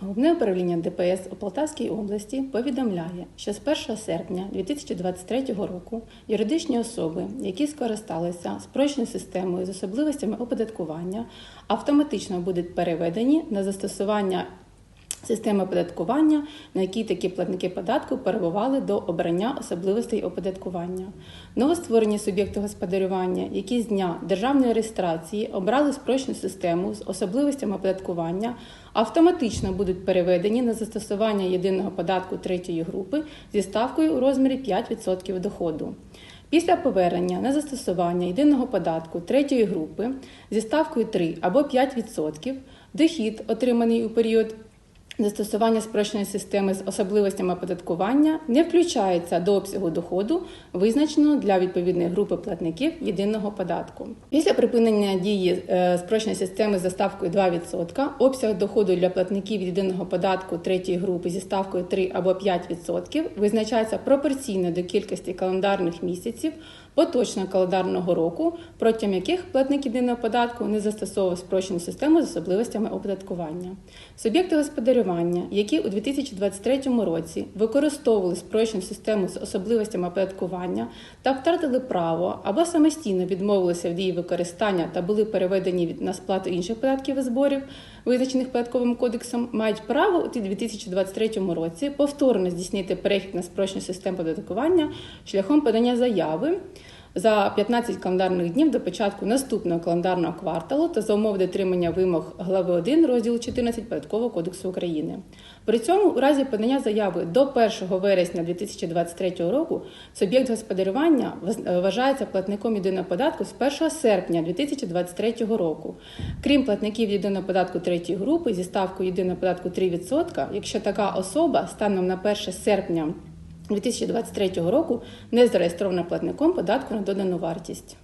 Головне управління ДПС у Полтавській області повідомляє, що з 1 серпня 2023 року юридичні особи, які скористалися спрощеною системою з особливостями оподаткування, автоматично будуть переведені на застосування системи оподаткування, на якій такі платники податку перебували до обрання особливостей оподаткування. Новостворені суб'єкти господарювання, які з дня державної реєстрації обрали спрощену систему з особливостями оподаткування, автоматично будуть переведені на застосування єдиного податку третьої групи зі ставкою у розмірі 5% доходу. Після повернення на застосування єдиного податку третьої групи зі ставкою 3 або 5% дохід, отриманий у період Застосування спрощеної системи з особливостями оподаткування не включається до обсягу доходу, визначеного для відповідної групи платників єдиного податку. Після припинення дії е, спрощеної системи за ставкою 2%, обсяг доходу для платників єдиного податку третьої групи зі ставкою 3 або 5% визначається пропорційно до кількості календарних місяців поточного календарного року, протягом яких платник єдиного податку не застосовував спрощену систему з особливостями оподаткування. Суб'єкти господарювання, які у 2023 році використовували спрощену систему з особливостями оподаткування та втратили право або самостійно відмовилися від її використання та були переведені на сплату інших податків і зборів, визначених податковим кодексом, мають право у 2023 році повторно здійснити перехід на спрощену систему оподаткування шляхом подання заяви за 15 календарних днів до початку наступного календарного кварталу та за умов дотримання вимог глави 1 розділу 14 Податкового кодексу України. При цьому у разі подання заяви до 1 вересня 2023 року суб'єкт господарювання вз- вважається платником єдиного податку з 1 серпня 2023 року. Крім платників єдиного податку третьої групи зі ставкою єдиного податку 3%, якщо така особа станом на 1 серпня 2023 року не зареєстрована платником податку на додану вартість.